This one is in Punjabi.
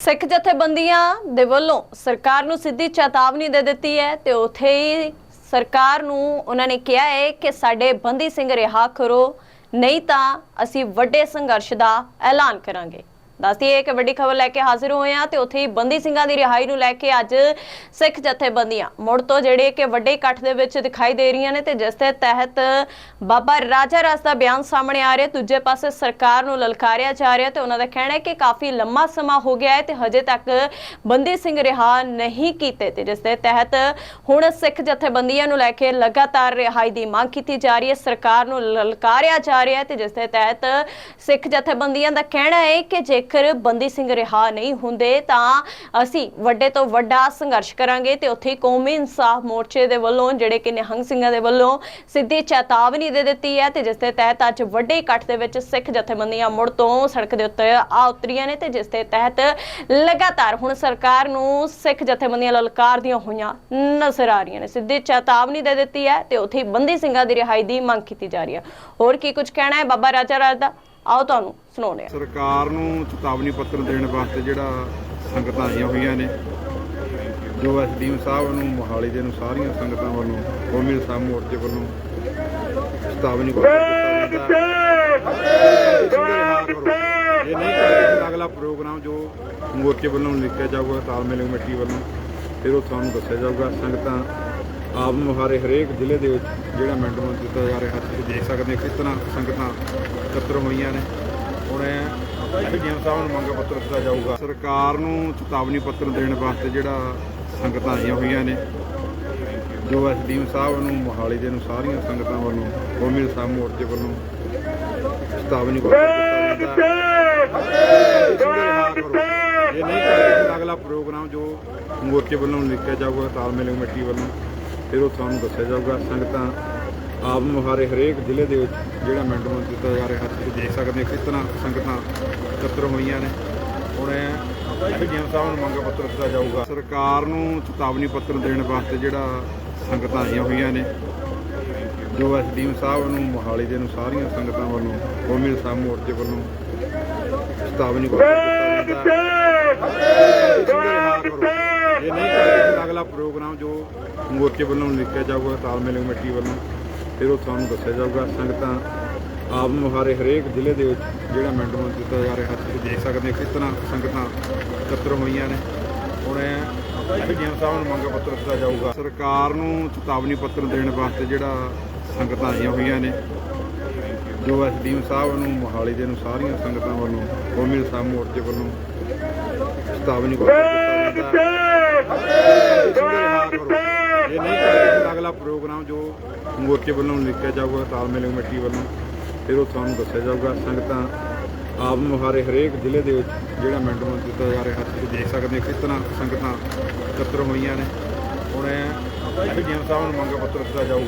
ਸਿੱਖ ਜਥੇਬੰਦੀਆਂ ਦੇ ਵੱਲੋਂ ਸਰਕਾਰ ਨੂੰ ਸਿੱਧੀ ਚੇਤਾਵਨੀ ਦੇ ਦਿੱਤੀ ਹੈ ਤੇ ਉਥੇ ਹੀ ਸਰਕਾਰ ਨੂੰ ਉਹਨਾਂ ਨੇ ਕਿਹਾ ਹੈ ਕਿ ਸਾਡੇ ਬੰਦੀ ਸਿੰਘ ਰਿਹਾ ਕਰੋ, ਨਹੀਂ ਤਾਂ ਅਸੀਂ ਵੱਡੇ ਸੰਘਰਸ਼ ਦਾ ਐਲਾਨ ਕਰਾਂਗੇ। ਦੱਸਦੀ ਹੈ ਕਿ ਵੱਡੀ ਖਬਰ ਲੈ ਕੇ ਹਾਜ਼ਰ ਹੋਏ ਆ ਤੇ ਉੱਥੇ ਹੀ ਬੰਦੀ ਸਿੰਘਾਂ ਦੀ ਰਿਹਾਈ ਨੂੰ ਲੈ ਕੇ ਅੱਜ ਸਿੱਖ ਜਥੇਬੰਦੀਆਂ ਮੁੜ ਤੋਂ ਜਿਹੜੇ ਕਿ ਵੱਡੇ ਇਕੱਠ ਦੇ ਵਿੱਚ ਦਿਖਾਈ ਦੇ ਰਹੀਆਂ ਨੇ ਤੇ ਜਿਸ ਦੇ ਤਹਿਤ ਬਾਬਾ ਰਾਜਾ ਰਾਸ ਦਾ ਬਿਆਨ ਸਾਹਮਣੇ ਆ ਰਿਹਾ, ਦੂਜੇ ਪਾਸੇ ਸਰਕਾਰ ਨੂੰ ਲਲਕਾਰਿਆ ਜਾ ਰਿਹਾ ਤੇ ਉਹਨਾਂ ਦਾ ਕਹਿਣਾ ਹੈ ਕਿ ਕਾਫੀ ਲੰਮਾ ਸਮਾਂ ਹੋ ਗਿਆ ਹੈ ਤੇ ਹਜੇ ਤੱਕ ਬੰਦੀ ਸਿੰਘ ਰਿਹਾ ਨਹੀਂ ਕੀਤੇ ਤੇ ਜਿਸ ਦੇ ਤਹਿਤ ਹੁਣ ਸਿੱਖ ਜਥੇਬੰਦੀਆਂ ਨੂੰ ਲੈ ਕੇ ਲਗਾਤਾਰ ਰਿਹਾਈ ਦੀ ਮੰਗ ਕੀਤੀ ਜਾ ਰਹੀ ਹੈ, ਸਰਕਾਰ ਨੂੰ ਲਲਕਾਰਿਆ ਜਾ ਰਿਹਾ ਹੈ ਤੇ ਜਿਸ ਦੇ ਤਹਿਤ ਸਿੱਖ ਜਥੇਬੰਦੀਆਂ ਦਾ ਕਹਿਣਾ ਹੈ ਕਿ ਜੇ ਜੇਕਰ ਬੰਦੀ ਸਿੰਘ ਰਿਹਾ ਨਹੀਂ ਹੁੰਦੇ ਤਾਂ ਅਸੀਂ ਵੱਡੇ ਤੋਂ ਵੱਡਾ ਸੰਘਰਸ਼ ਕਰਾਂਗੇ ਤੇ ਉੱਥੇ ਕੌਮੀ ਇਨਸਾਫ ਮੋਰਚੇ ਦੇ ਵੱਲੋਂ ਜਿਹੜੇ ਕਿ ਨਿਹੰਗ ਸਿੰਘਾਂ ਦੇ ਵੱਲੋਂ ਸਿੱਧੀ ਚੇਤਾਵਨੀ ਦੇ ਦਿੱਤੀ ਹੈ ਤੇ ਜਿਸ ਦੇ ਤਹਿਤ ਅੱਜ ਵੱਡੇ ਇਕੱਠ ਦੇ ਵਿੱਚ ਸਿੱਖ ਜਥੇਬੰਦੀਆਂ ਮੁੜ ਤੋਂ ਸੜਕ ਦੇ ਉੱਤੇ ਆ ਉਤਰੀਆਂ ਨੇ ਤੇ ਜਿਸ ਦੇ ਤਹਿਤ ਲਗਾਤਾਰ ਹੁਣ ਸਰਕਾਰ ਨੂੰ ਸਿੱਖ ਜਥੇਬੰਦੀਆਂ ਲਲਕਾਰਦੀਆਂ ਹੋਈਆਂ ਨਜ਼ਰ ਆ ਰਹੀਆਂ ਨੇ। ਸਿੱਧੀ ਚੇਤਾਵਨੀ ਦੇ ਦਿੱਤੀ ਹੈ ਤੇ ਉੱਥੇ ਬੰਦੀ ਸਿੰਘਾਂ ਦੀ ਰਿਹਾਈ ਦੀ ਮੰਗ ਕੀਤੀ ਜਾ ਰਹੀ ਹੈ। ਹੋਰ ਕੀ ਕੁਝ ਕਹਿਣਾ ਹੈ? ਬਾਬਾ ਰਾਜਾ ਰਾਜ ਦਾ ਆਓ ਤੁਹਾਨੂੰ ਸੁਣਾਉਂਦੇ ਹਾਂ ਸਰਕਾਰ ਨੂੰ ਚੇਤਾਵਨੀ ਪੱਤਰ ਦੇਣ ਵਾਸਤੇ ਜਿਹੜਾ ਸੰਗਤਾਂ ਆਈਆਂ ਹੋਈਆਂ ਨੇ ਜੋ ਐਸਡੀਐਮ ਸਾਹਿਬ ਨੂੰ ਮੋਹਾਲੀ ਦੇ ਨੂੰ ਸਾਰੀਆਂ ਸੰਗਤਾਂ ਵੱਲੋਂ ਕੌਮੀ ਇਨਸਾਫ ਮੋਰਚੇ ਵੱਲੋਂ ਚੇਤਾਵਨੀ ਪੱਤਰ ਦਿੱਤਾ ਜਾਂਦਾ ਹੈ। ਇਹ ਨਹੀਂ ਕਰਦੇ ਅਗਲਾ ਪ੍ਰੋਗਰਾਮ ਜੋ ਮੋਰਚੇ ਵੱਲੋਂ ਲਿਖਿਆ ਜਾਊਗਾ ਤਾਲਮੇਲ ਕਮੇਟੀ ਵੱਲੋਂ ਫਿਰ ਉਹ ਤੁਹਾਨੂੰ ਦੱਸਿਆ ਜਾਊਗਾ ਸੰਗਤਾਂ ਆਪ ਮੁਹਾਰੇ ਹਰੇਕ ਜ਼ਿਲ੍ਹੇ ਦੇ ਵਿੱਚ ਜਿਹੜਾ ਮੈਂਡਮ ਦਿੱਤਾ ਜਾ ਰਿਹਾ ਤੁਸੀਂ ਦੇਖ ਸਕਦੇ ਹੋ ਤਰ੍ਹਾਂ ਸੰਗਤਾਂ ਇਕੱਤਰ ਹੋਈਆਂ ਨੇ। ਹੁਣ ਐਸਡੀਐਮ ਸਾਹਿਬ ਨੂੰ ਮੰਗ ਪੱਤਰ ਦਿੱਤਾ ਜਾਊਗਾ। ਸਰਕਾਰ ਨੂੰ ਚੇਤਾਵਨੀ ਪੱਤਰ ਦੇਣ ਵਾਸਤੇ ਜਿਹੜਾ ਸੰਗਤਾਂ ਆਈਆਂ ਹੋਈਆਂ ਨੇ ਜੋ ਐਸਡੀਐਮ ਸਾਹਿਬ ਨੂੰ ਮੋਹਾਲੀ ਦੇ ਨੂੰ ਸਾਰੀਆਂ ਸੰਗਤਾਂ ਵੱਲੋਂ ਕੌਮੀ ਇਨਸਾਫ ਮੋਰਚੇ ਵੱਲੋਂ ਚੇਤਾਵਨੀ ਪੱਤਰ ਦਿੱਤਾ ਜਾਂਦਾ ਹੈ। ਇਹ ਨਹੀਂ ਕਰਦੇ ਅਗਲਾ ਪ੍ਰੋਗਰਾਮ ਜੋ ਮੋਰਚੇ ਵੱਲੋਂ ਲਿਖਿਆ ਜਾਊਗਾ ਤਾਲਮੇਲ ਕਮੇਟੀ ਵੱਲੋਂ ਫਿਰ ਉਹ ਤੁਹਾਨੂੰ ਦੱਸਿਆ ਜਾਊਗਾ। ਸੰਗਤਾਂ ਆਪ ਮੁਹਾਰੇ ਹਰੇਕ ਜ਼ਿਲ੍ਹੇ ਦੇ ਵਿੱਚ ਜਿਹੜਾ ਮੈਂਡਮ ਦਿੱਤਾ ਜਾ ਰਿਹਾ, ਤੁਸੀਂ ਦੇਖ ਸਕਦੇ ਹੋ ਕਿਸ ਤਰ੍ਹਾਂ ਸੰਗਤਾਂ ਇਕੱਤਰ ਹੋਈਆਂ ਨੇ। ਹੁਣ ਐਸਡੀਐਮ ਸਾਹਿਬ ਨੂੰ ਮੰਗ ਪੱਤਰ ਦਿੱਤਾ ਜਾਊਗਾ। ਸਰਕਾਰ ਨੂੰ ਚੇਤਾਵਨੀ ਪੱਤਰ ਦੇਣ ਵਾਸਤੇ ਜਿਹੜਾ ਸੰਗਤਾਂ ਆਈਆਂ ਹੋਈਆਂ ਨੇ, ਜੋ ਐਸਡੀਐਮ ਸਾਹਿਬ ਨੂੰ, ਮੋਹਾਲੀ ਦੇ ਨੂੰ ਸਾਰੀਆਂ ਸੰਗਤਾਂ ਵੱਲੋਂ, ਕੌਮੀ ਇਨਸਾਫ ਮੋਰਚੇ ਵੱਲੋਂ ਚੇਤਾਵਨੀ ਪੱਤਰ ਦਿੱਤਾ ਜਾਂਦਾ ਹੈ। ਅਗਲਾ ਪ੍ਰੋਗਰਾਮ ਜੋ ਮੋਰਚੇ ਵੱਲੋਂ ਲਿਖਿਆ ਜਾਊਗਾ ਤਾਲਮੇਲ ਕਮੇਟੀ ਵੱਲੋਂ ਫਿਰ ਉਹ ਤੁਹਾਨੂੰ ਦੱਸਿਆ ਜਾਊਗਾ। ਸੰਗਤਾਂ ਆਪ ਮੁਹਾਰੇ ਹਰੇਕ ਜ਼ਿਲ੍ਹੇ ਦੇ ਵਿੱਚ ਜਿਹੜਾ ਮੈਂਡਮ ਦਿੱਤਾ ਜਾ ਰਿਹਾ ਤੁਸੀਂ ਦੇਖ ਸਕਦੇ ਹੋ ਕਿਸ ਤਰ੍ਹਾਂ ਸੰਗਤਾਂ ਇਕੱਤਰ ਹੋਈਆਂ ਨੇ। ਹੁਣ ਐਸਡੀਐਮ ਸਾਹਿਬ ਨੂੰ ਮੰਗ ਪੱਤਰ ਦਿੱਤਾ ਜਾਊਗਾ। ਸਰਕਾਰ ਨੂੰ ਚੇਤਾਵਨੀ ਪੱਤਰ ਦੇਣ ਵਾਸਤੇ ਜਿਹੜਾ ਸੰਗਤਾਂ ਆਈਆਂ ਹੋਈਆਂ ਨੇ ਜੋ ਐਸਡੀਐਮ ਸਾਹਿਬ ਨੂੰ ਮੋਹਾਲੀ ਦੇ ਨੂੰ ਸਾਰੀਆਂ ਸੰਗਤਾਂ ਵੱਲੋਂ ਕੌਮੀ ਇਨਸਾਫ ਮੋਰਚੇ ਵੱਲੋਂ ਚੇਤਾਵਨੀ ਪੱਤਰ ਦਿੱਤਾ ਜਾਂਦਾ ਹੈ। ਅਗਲਾ ਪ੍ਰੋਗਰਾਮ ਜੋ ਮੋਰਚੇ ਵੱਲੋਂ ਲਿਖਿਆ ਜਾਊਗਾ, ਤਾਲਮੇਲ ਕਮੇਟੀ ਵੱਲੋਂ, ਫਿਰ ਉਹ ਤੁਹਾਨੂੰ ਦੱਸਿਆ ਜਾਊਗਾ। ਸੰਗਤਾਂ ਆਪ ਮੁਹਾਰੇ ਹਰੇਕ ਜ਼ਿਲ੍ਹੇ ਦੇ ਵਿੱਚ ਜਿਹੜਾ ਮੈਂਡਮ ਦਿੱਤਾ ਜਾ ਰਿਹਾ ਤੁਸੀਂ ਦੇਖ ਸਕਦੇ ਹੋ ਕਿਸ ਤਰ੍ਹਾਂ ਸੰਗਤਾਂ ਇਕੱਤਰ ਹੋਈਆਂ ਨੇ। ਹੁਣ ਐਸਡੀਐਮ ਸਾਹਿਬ ਨੂੰ ਮੰਗ ਪੱਤਰ ਦਿੱਤਾ ਜਾਊਗਾ।